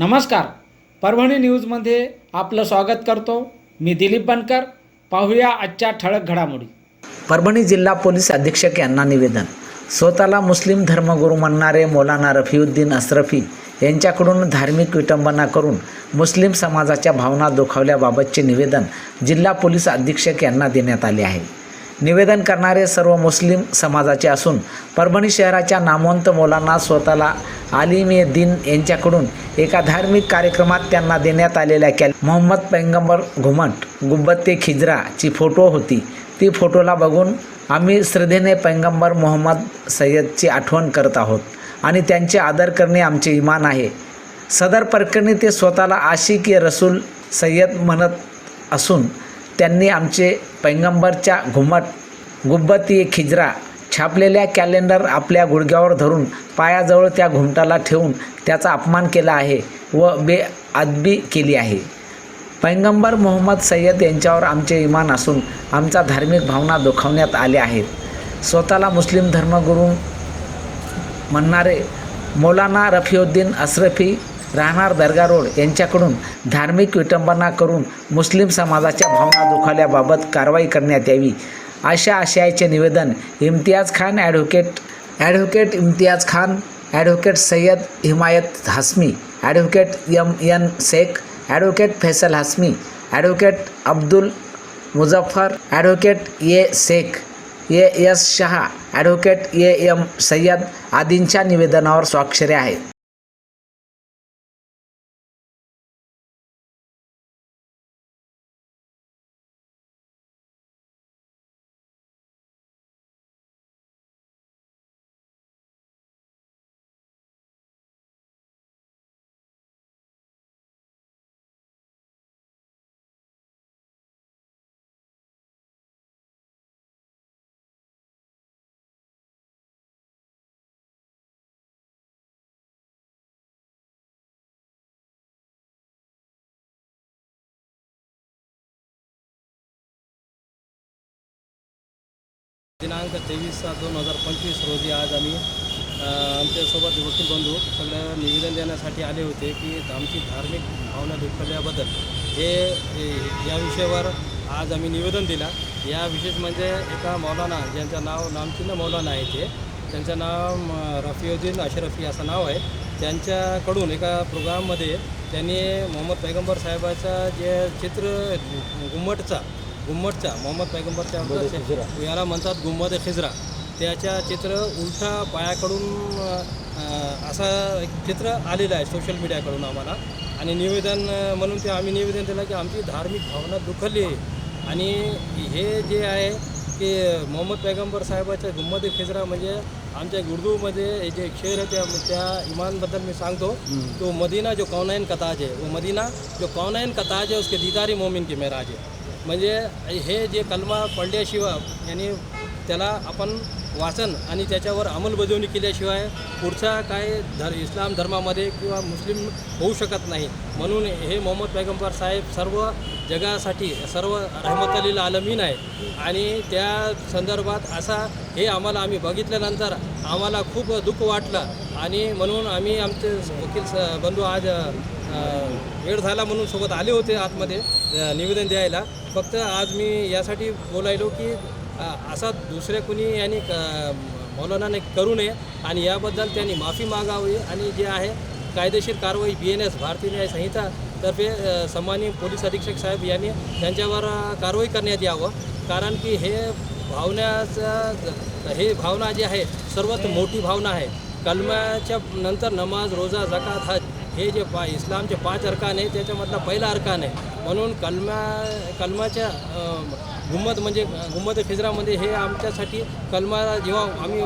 नमस्कार. परभणी न्यूजमध्ये आपलं स्वागत करतो. मी दिलीप बनकर. पाहूया आजच्या ठळक घडामोडी. परभणी जिल्हा पोलीस अधीक्षक यांना निवेदन. स्वतःला मुस्लिम धर्मगुरू म्हणणारे मौलाना रफिउद्दीन अशरफी यांच्याकडून धार्मिक विटंबना करून मुस्लिम समाजाच्या भावना दुखावल्याबाबतचे निवेदन जिल्हा पोलीस अधीक्षक यांना देण्यात आले आहे. निवेदन करणारे सर्व मुस्लिम समाजाचे असून परभणी शहराच्या नामवंत मुलांना स्वतःला आलिम ए दिन यांच्याकडून एका धार्मिक कार्यक्रमात त्यांना देण्यात आलेल्या कॅल मोहम्मद पैगंबर घुमट गुब्बत्ते खिजराची फोटो होती. ती फोटोला बघून आम्ही श्रद्धेने पैगंबर मोहम्मद सय्यदची आठवण करत आहोत आणि त्यांचे आदर करणे आमचे इमान आहे. सदर प्रकरणी ते स्वतःला आशिक ए रसूल सय्यद म्हणत असून त्यांनी आमचे पैगंबरच्या घुमट गुब्बती खिजरा छापलेल्या कॅलेंडर आपल्या गुडघ्यावर धरून पायाजवळ त्या घुमटाला ठेवून त्याचा अपमान केला आहे व बेअदबी केली आहे. पैगंबर मोहम्मद सय्यद यांच्यावर आमचे इमान असून आमचा धार्मिक भावना दुखावण्यात आल्या आहेत. स्वतःला मुस्लिम धर्मगुरू म्हणणारे मौलाना रफिउद्दीन असरफी राहणार दर्गा रोड यांच्याकडून धार्मिक विटंबना करून मुस्लिम समाजाच्या भावना दुखावल्याबाबत कारवाई करण्यात यावी. अशा आशयाचे निवेदन Imtiyaz Khan advocate advocate Imtiyaz Khan advocate Sayyad Himayat Hashmi advocate M N Shaikh advocate Faisal Hashmi advocate Abdul Muzaffar advocate A Shaikh A S Shah advocate A M Sayyad आदींच्या निवेदनावर स्वाक्षरी आहेत दिनांक तेवीस सात दोन हजार पंचवीस रोजी आज आम्ही आमच्यासोबत वकील बंधू सगळं निवेदन देण्यासाठी आले होते की आमची धार्मिक भावना दुखवल्याबद्दल. हे या विषयावर आज आम्ही निवेदन दिला. या विशेष म्हणजे एका मौलाना ज्यांचं नाव नामचिन्ह मौलाना आहे ते. त्यांचं नाव म, रफिउद्दीन अशरफी असं नाव आहे. त्यांच्याकडून एका प्रोग्राममध्ये त्यांनी मोहम्मद पैगंबर साहेबाचा जे चित्र घुमटचा गुम्मटचा मोहम्मद पैगंबरच्या याला म्हणतात गुम्मद खिजरा. त्याच्या चित्र उलटा पायाकडून असं एक चित्र आलेलं आहे सोशल मीडियाकडून आम्हाला. आणि निवेदन म्हणून ते आम्ही निवेदन दिलं की आमची धार्मिक भावना दुखली आहे. आणि हे जे आहे की मोहम्मद पैगंबर साहेबाच्या गुम्मद खिजरा म्हणजे आमच्या उर्दूमध्ये हे जे शेर आहे त्या त्या इमानबद्दल मी सांगतो. तो मदीना जो कौनैन कताज है वो मदीना जो कौनैन कताज है उसके दीदारी मोमिन की मेराज है। म्हणजे हे जे कलमा पडल्याशिवाय यांनी त्याला आपण वाचन आणि त्याच्यावर अंमलबजावणी केल्याशिवाय पुढचा काय धर इस्लाम धर्मामध्ये किंवा मुस्लिम होऊ शकत नाही. म्हणून हे मोहम्मद पैगंबर साहेब सर्व जगासाठी सर्व रहमत आलमीन आहे आणि त्या संदर्भात असा हे आम्हाला आम्ही बघितल्यानंतर आम्हाला खूप दुःख वाटलं. आणि म्हणून आम्ही आमचे वकील स बंधू आज वेळ झाला म्हणून सोबत आले होते आतमध्ये निवेदन द्यायला. फक्त आज मी यासाठी बोलायलो की असा दुसऱ्या कुणी यांनी क मौलानाने करू नये आणि याबद्दल त्यांनी माफी मागावी आणि जे आहे कायदेशीर कारवाई बी एन एस भारतीय न्याय संहिता तर्फे सन्माननीय पोलीस अधीक्षक साहेब यांनी त्यांच्यावर कारवाई करण्यात यावं. कारण की हे भावनाचं हे भावना जी आहे सर्वात मोठी भावना आहे. कलमाच्या नंतर नमाज रोजा जकात हज हे जे पा इस्लामचे पाच अर्कान आहे त्याच्यामधला पहिला अर्कान आहे. म्हणून कलमा कलमाच्या अ, गुम्मत म्हणजे गुम्मत खिजरामध्ये हे आमच्यासाठी कलमा जेव्हा आम्ही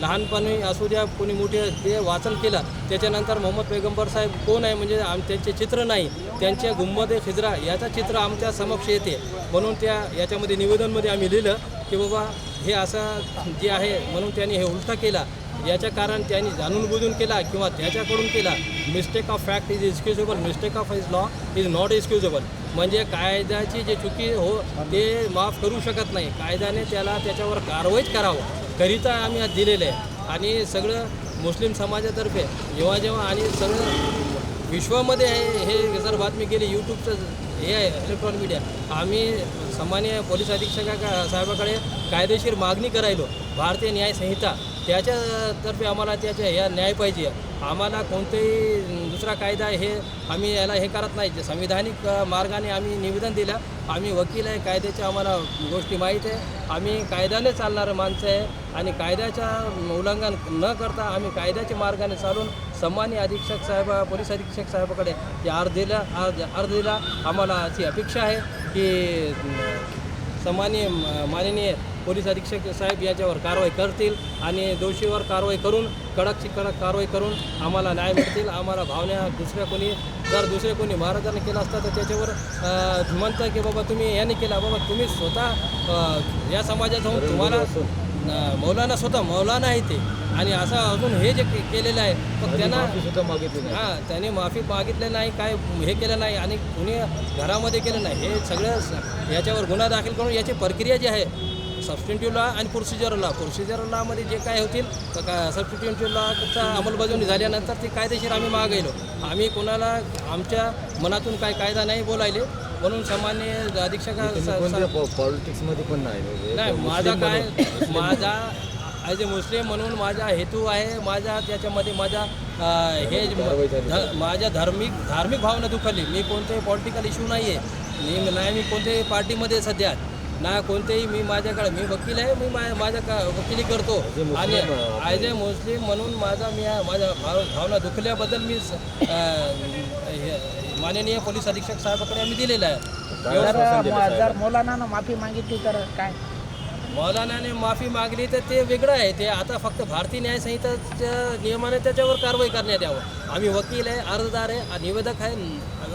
लहानपणी असू द्या कोणी मोठे ते वाचन केलं त्याच्यानंतर मोहम्मद पैगंबर साहेब कोण आहे म्हणजे आम त्यांचे चित्र नाही त्यांचे गुम्मद खिजरा याचं चित्र आमच्या समक्ष येते. म्हणून त्या याच्यामध्ये निवेदनमध्ये आम्ही लिहिलं की बाबा हे असं जे आहे म्हणून त्यांनी हे उलटा केला. याच्या कारण त्यांनी जाणून बुजून केला किंवा त्याच्याकडून केला mistake of fact is excusable mistake of is law is not excusable म्हणजे कायद्याची जे चुकी हो ते माफ करू शकत नाही. कायद्याने त्याला त्याच्यावर कारवाईच करावं. करिता आम्ही आज दिलेलं आहे. आणि सगळं मुस्लिम समाजातर्फे जेव्हा जेव्हा आणि सगळं विश्वामध्ये आहे हे जर बातमी केली यूट्यूबचं हे आहे इलेक्ट्रॉनिक मीडिया आम्ही सामान्य पोलीस अधीक्षका साहेबाकडे कायदेशीर मागणी करायलो. भारतीय न्याय संहिता. त्याच्यातर्फे आम्हाला त्याच्या ह्या न्याय पाहिजे. आम्हाला कोणताही दुसरा कायदा हे आम्ही याला हे करत नाही. संविधानिक मार्गाने आम्ही निवेदन दिलं. आम्ही वकील आहे. कायद्याच्या आम्हाला गोष्टी माहीत आहे. आम्ही कायद्याने चालणारं माणसं आहे. आणि कायद्याच्या उल्लंघन न करता आम्ही कायद्याच्या मार्गाने चालून सन्मान्य अधीक्षक साहेब पोलीस अधीक्षक साहेबाकडे ते अर्ज दिला अर्ज दिला. आम्हाला अशी अपेक्षा आहे की सन्माननीय म- माननीय पोलीस अधीक्षक साहेब याच्यावर कारवाई करतील आणि दोषीवर कारवाई करून कडकची कडक कारवाई करून आम्हाला न्याय मिळतील. आम्हाला भावना दुसऱ्या कोणी जर दुसरे कोणी महाराजांनी केलं असतं तर त्याच्यावर म्हणतं की बाबा तुम्ही याने केला बाबा तुम्ही स्वतः या समाजात होऊन तुम्हाला मौलाना स्वतः मौलाना आहे ते. आणि असं अजून हे जे के- केलेलं आहे मग त्यांना हां त्याने माफी मागितली नाही काय हे केलं नाही आणि कुणी घरामध्ये केलं नाही. हे सगळं याच्यावर गुन्हा दाखल करून याची प्रक्रिया जी आहे सबस्टिट्यूट लॉ आणि प्रोसिजर लॉ प्रोसिजर लॉमध्ये जे काय होतील सबस्टिट्यूट लॉचा अंमलबजावणी झाल्यानंतर ते कायदेशीर आम्ही मागायलो आम्ही कोणाला आमच्या मनातून काय कायदा नाही बोलायले म्हणून सामान्य अधीक्षका पॉलिटिक्समध्ये पण नाही. नाही माझा काय माझा ॲज ए मुस्लिम म्हणून माझा हेतू आहे माझा त्याच्यामध्ये माझा हे माझ्या धार्मिक धार्मिक भावना दुखावली. मी कोणतेही पॉलिटिकल इश्यू नाही आहे मी नाही मी कोणत्याही पार्टीमध्ये सध्या ना कोणतेही मी माझ्याकडे मी वकील आहे मी मा- माझ्या का वकिली करतो. आणि ॲज ए मुस्लिम म्हणून माझा मी माझ्या भाव भावना दुखल्याबद्दल मी माननीय पोलीस अधीक्षक साहेबाकडे आम्ही दिलेलं आहे. जर मौलानानं माफी मागितली तर काय? मौलानाने माफी मागली तर ते वेगळं आहे. ते आता फक्त भारतीय न्याय संहिताच्या नियमाने त्याच्यावर कारवाई करण्यात यावं. आम्ही वकील आहे अर्जदार आहे आ- निवेदक आहे.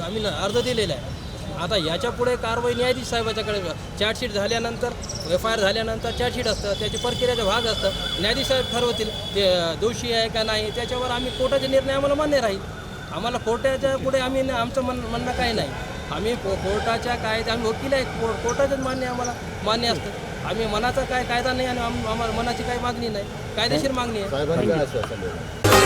आम्ही न- अर्ज दिलेला आहे. आता याच्यापुढे कारवाई न्यायाधीश साहेबाच्याकडे चार्जशीट झाल्यानंतर एफ आय आर झाल्यानंतर चार्जशीट असतं त्याची प्रक्रियाचा भाग असतं. न्यायाधीश साहेब ठरवतील ते दोषी आहे का नाही त्याच्यावर आम्ही कोर्टाचे निर्णय आम्हाला मान्य राहील. आम्हाला कोर्टाच्या पुढे आम्ही ना आमचं म्हण म्हणणं काही नाही. आम्ही को कोर्टाच्या कायद्या आम्ही वकील आहे को कोर्टाचंच मान्य आम्हाला मान्य असतं. आम्ही मनाचा काय कायदा नाही आणि आम- आम्हाला मनाची काही मागणी नाही. कायदेशीर मागणी आहे. साहेबांनी काय आश्वासन दिलं?